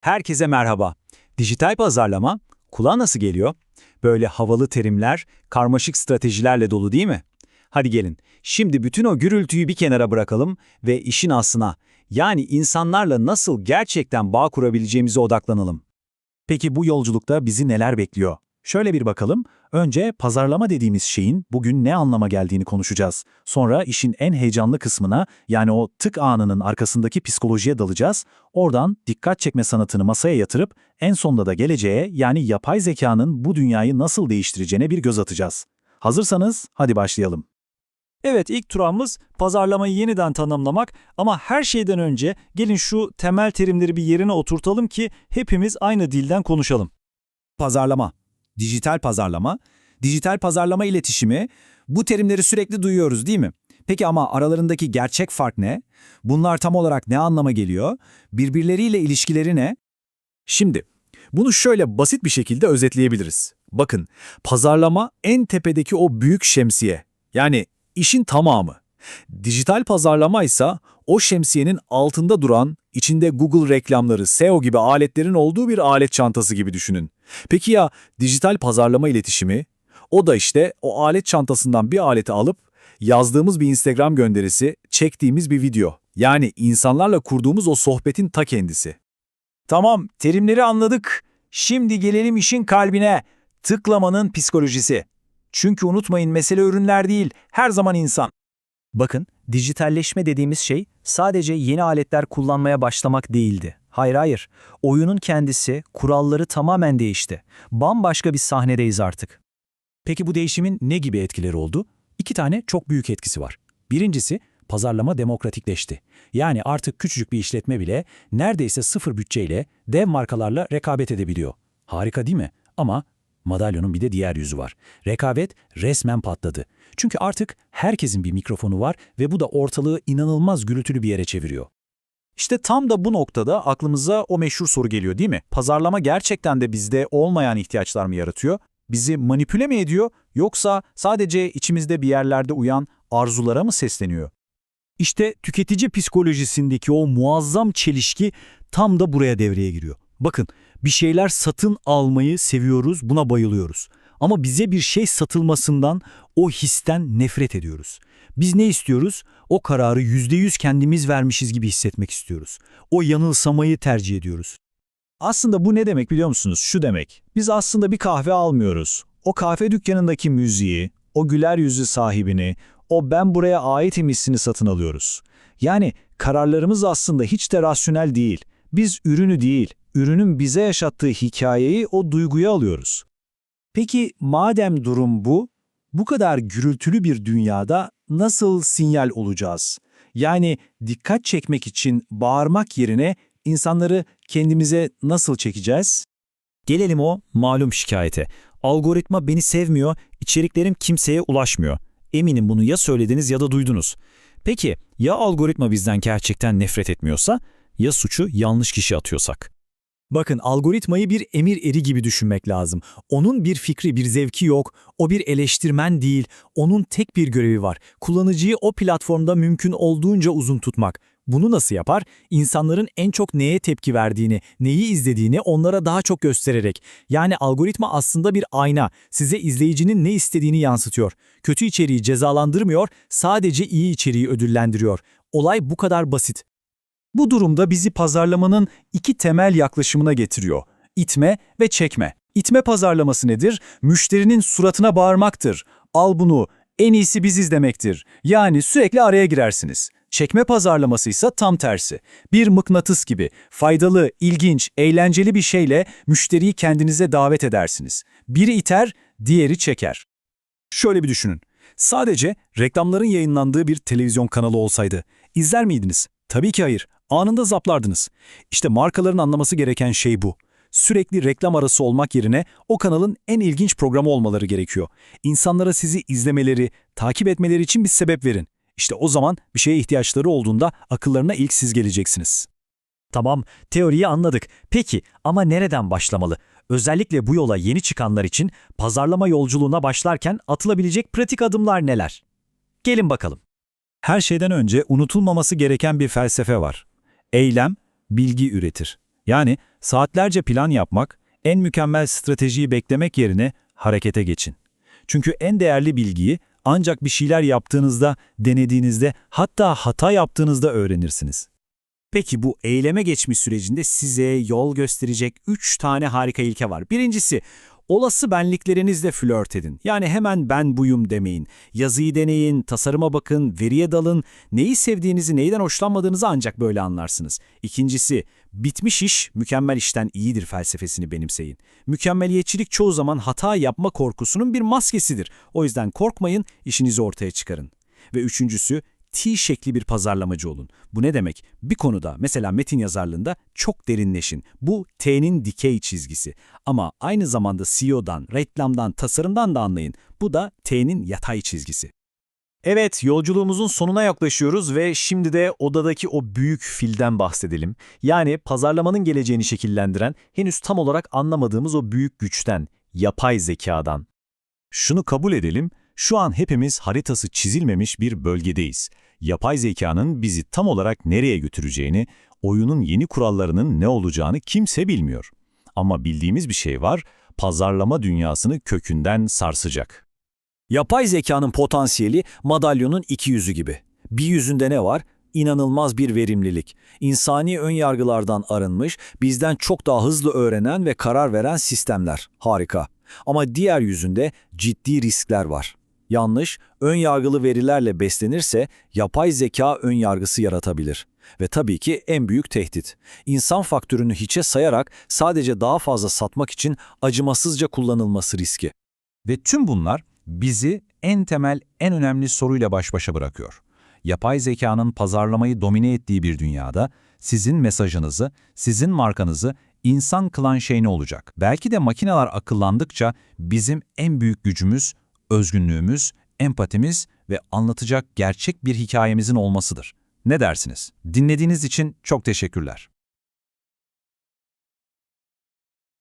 Herkese merhaba. Dijital pazarlama kulağa nasıl geliyor? Böyle havalı terimler, karmaşık stratejilerle dolu değil mi? Hadi gelin, şimdi bütün o gürültüyü bir kenara bırakalım ve işin aslına, yani insanlarla nasıl gerçekten bağ kurabileceğimize odaklanalım. Peki bu yolculukta bizi neler bekliyor? Şöyle bir bakalım. Önce pazarlama dediğimiz şeyin bugün ne anlama geldiğini konuşacağız. Sonra işin en heyecanlı kısmına yani o tık anının arkasındaki psikolojiye dalacağız. Oradan dikkat çekme sanatını masaya yatırıp en sonunda da geleceğe yani yapay zekanın bu dünyayı nasıl değiştireceğine bir göz atacağız. Hazırsanız hadi başlayalım. Evet ilk turağımız pazarlamayı yeniden tanımlamak ama her şeyden önce gelin şu temel terimleri bir yerine oturtalım ki hepimiz aynı dilden konuşalım. Pazarlama, dijital pazarlama, dijital pazarlama iletişimi, bu terimleri sürekli duyuyoruz değil mi? Peki ama aralarındaki gerçek fark ne? Bunlar tam olarak ne anlama geliyor? Birbirleriyle ilişkileri ne? Şimdi bunu şöyle basit bir şekilde özetleyebiliriz. Bakın pazarlama en tepedeki o büyük şemsiye yani işin tamamı. Dijital pazarlama ise o şemsiyenin altında duran, içinde Google reklamları, SEO gibi aletlerin olduğu bir alet çantası gibi düşünün. Peki ya dijital pazarlama iletişimi? O da işte o alet çantasından bir aleti alıp yazdığımız bir Instagram gönderisi, çektiğimiz bir video. Yani insanlarla kurduğumuz o sohbetin ta kendisi. Tamam, terimleri anladık. Şimdi gelelim işin kalbine. Tıklamanın psikolojisi. Çünkü unutmayın mesele ürünler değil, her zaman insan. Bakın, dijitalleşme dediğimiz şey sadece yeni aletler kullanmaya başlamak değildi. Hayır hayır, oyunun kendisi, kuralları tamamen değişti. Bambaşka bir sahnedeyiz artık. Peki bu değişimin ne gibi etkileri oldu? İki tane çok büyük etkisi var. Birincisi, pazarlama demokratikleşti. Yani artık küçücük bir işletme bile neredeyse sıfır bütçeyle dev markalarla rekabet edebiliyor. Harika değil mi? Ama madalyonun bir de diğer yüzü var. Rekabet resmen patladı. Çünkü artık herkesin bir mikrofonu var ve bu da ortalığı inanılmaz gürültülü bir yere çeviriyor. İşte tam da bu noktada aklımıza o meşhur soru geliyor değil mi? Pazarlama gerçekten de bizde olmayan ihtiyaçlar mı yaratıyor? Bizi manipüle mi ediyor yoksa sadece içimizde bir yerlerde uyan arzulara mı sesleniyor? İşte tüketici psikolojisindeki o muazzam çelişki tam da buraya devreye giriyor. Bakın, bir şeyler satın almayı seviyoruz, buna bayılıyoruz. Ama bize bir şey satılmasından, o histen nefret ediyoruz. Biz ne istiyoruz? O kararı %100 kendimiz vermişiz gibi hissetmek istiyoruz. O yanılsamayı tercih ediyoruz. Aslında bu ne demek biliyor musunuz? Şu demek. Biz aslında bir kahve almıyoruz. O kahve dükkanındaki müziği, o güler yüzü sahibini, o ben buraya aitim hissini satın alıyoruz. Yani kararlarımız aslında hiç de rasyonel değil. Biz ürünü değil, ürünün bize yaşattığı hikayeyi o duyguya alıyoruz. Peki madem durum bu, bu kadar gürültülü bir dünyada nasıl sinyal olacağız? Yani dikkat çekmek için bağırmak yerine insanları kendimize nasıl çekeceğiz? Gelelim o malum şikayete. Algoritma beni sevmiyor, içeriklerim kimseye ulaşmıyor. Eminim bunu ya söylediniz ya da duydunuz. Peki ya algoritma bizden gerçekten nefret etmiyorsa ya suçu yanlış kişi atıyorsak? Bakın algoritmayı bir emir eri gibi düşünmek lazım. Onun bir fikri, bir zevki yok. O bir eleştirmen değil. Onun tek bir görevi var. Kullanıcıyı o platformda mümkün olduğunca uzun tutmak. Bunu nasıl yapar? İnsanların en çok neye tepki verdiğini, neyi izlediğini onlara daha çok göstererek. Yani algoritma aslında bir ayna. Size izleyicinin ne istediğini yansıtıyor. Kötü içeriği cezalandırmıyor, sadece iyi içeriği ödüllendiriyor. Olay bu kadar basit. Bu durumda bizi pazarlamanın iki temel yaklaşımına getiriyor. İtme ve çekme. İtme pazarlaması nedir? Müşterinin suratına bağırmaktır. Al bunu, en iyisi biziz demektir. Yani sürekli araya girersiniz. Çekme pazarlaması ise tam tersi. Bir mıknatıs gibi faydalı, ilginç, eğlenceli bir şeyle müşteriyi kendinize davet edersiniz. Biri iter, diğeri çeker. Şöyle bir düşünün. Sadece reklamların yayınlandığı bir televizyon kanalı olsaydı izler miydiniz? Tabii ki hayır. Anında zaplardınız. İşte markaların anlaması gereken şey bu. Sürekli reklam arası olmak yerine o kanalın en ilginç programı olmaları gerekiyor. İnsanlara sizi izlemeleri, takip etmeleri için bir sebep verin. İşte o zaman bir şeye ihtiyaçları olduğunda akıllarına ilk siz geleceksiniz. Tamam, teoriyi anladık. Peki ama nereden başlamalı? Özellikle bu yola yeni çıkanlar için pazarlama yolculuğuna başlarken atılabilecek pratik adımlar neler? Gelin bakalım. Her şeyden önce unutulmaması gereken bir felsefe var. Eylem, bilgi üretir. Yani Saatlerce plan yapmak, en mükemmel stratejiyi beklemek yerine harekete geçin. Çünkü en değerli bilgiyi ancak bir şeyler yaptığınızda, denediğinizde, hatta hata yaptığınızda öğrenirsiniz. Peki bu eyleme geçmiş sürecinde size yol gösterecek 3 tane harika ilke var. Birincisi, olası benliklerinizle flört edin. Yani hemen ben buyum demeyin. Yazıyı deneyin, tasarıma bakın, veriye dalın. Neyi sevdiğinizi, neyden hoşlanmadığınızı ancak böyle anlarsınız. İkincisi, bitmiş iş mükemmel işten iyidir felsefesini benimseyin. Mükemmeliyetçilik çoğu zaman hata yapma korkusunun bir maskesidir. O yüzden korkmayın, işinizi ortaya çıkarın. Ve üçüncüsü, T şekli bir pazarlamacı olun. Bu ne demek? Bir konuda mesela metin yazarlığında çok derinleşin. Bu T'nin dikey çizgisi. Ama aynı zamanda CEO'dan, reklamdan, tasarımdan da anlayın. Bu da T'nin yatay çizgisi. Evet, yolculuğumuzun sonuna yaklaşıyoruz ve şimdi de odadaki o büyük filden bahsedelim. Yani pazarlamanın geleceğini şekillendiren, henüz tam olarak anlamadığımız o büyük güçten, yapay zekadan. Şunu kabul edelim, şu an hepimiz haritası çizilmemiş bir bölgedeyiz. Yapay zekanın bizi tam olarak nereye götüreceğini, oyunun yeni kurallarının ne olacağını kimse bilmiyor. Ama bildiğimiz bir şey var, pazarlama dünyasını kökünden sarsacak. Yapay zekanın potansiyeli madalyonun iki yüzü gibi. Bir yüzünde ne var? İnanılmaz bir verimlilik. İnsani önyargılardan arınmış, bizden çok daha hızlı öğrenen ve karar veren sistemler. Harika. Ama diğer yüzünde ciddi riskler var. Yanlış, önyargılı verilerle beslenirse yapay zeka önyargısı yaratabilir. Ve tabii ki en büyük tehdit. İnsan faktörünü hiçe sayarak sadece daha fazla satmak için acımasızca kullanılması riski. Ve tüm bunlar bizi en temel, en önemli soruyla baş başa bırakıyor. Yapay zekanın pazarlamayı domine ettiği bir dünyada sizin mesajınızı, sizin markanızı insan kılan şey ne olacak? Belki de makineler akıllandıkça bizim en büyük gücümüz, özgünlüğümüz, empatimiz ve anlatacak gerçek bir hikayemizin olmasıdır. Ne dersiniz? Dinlediğiniz için çok teşekkürler.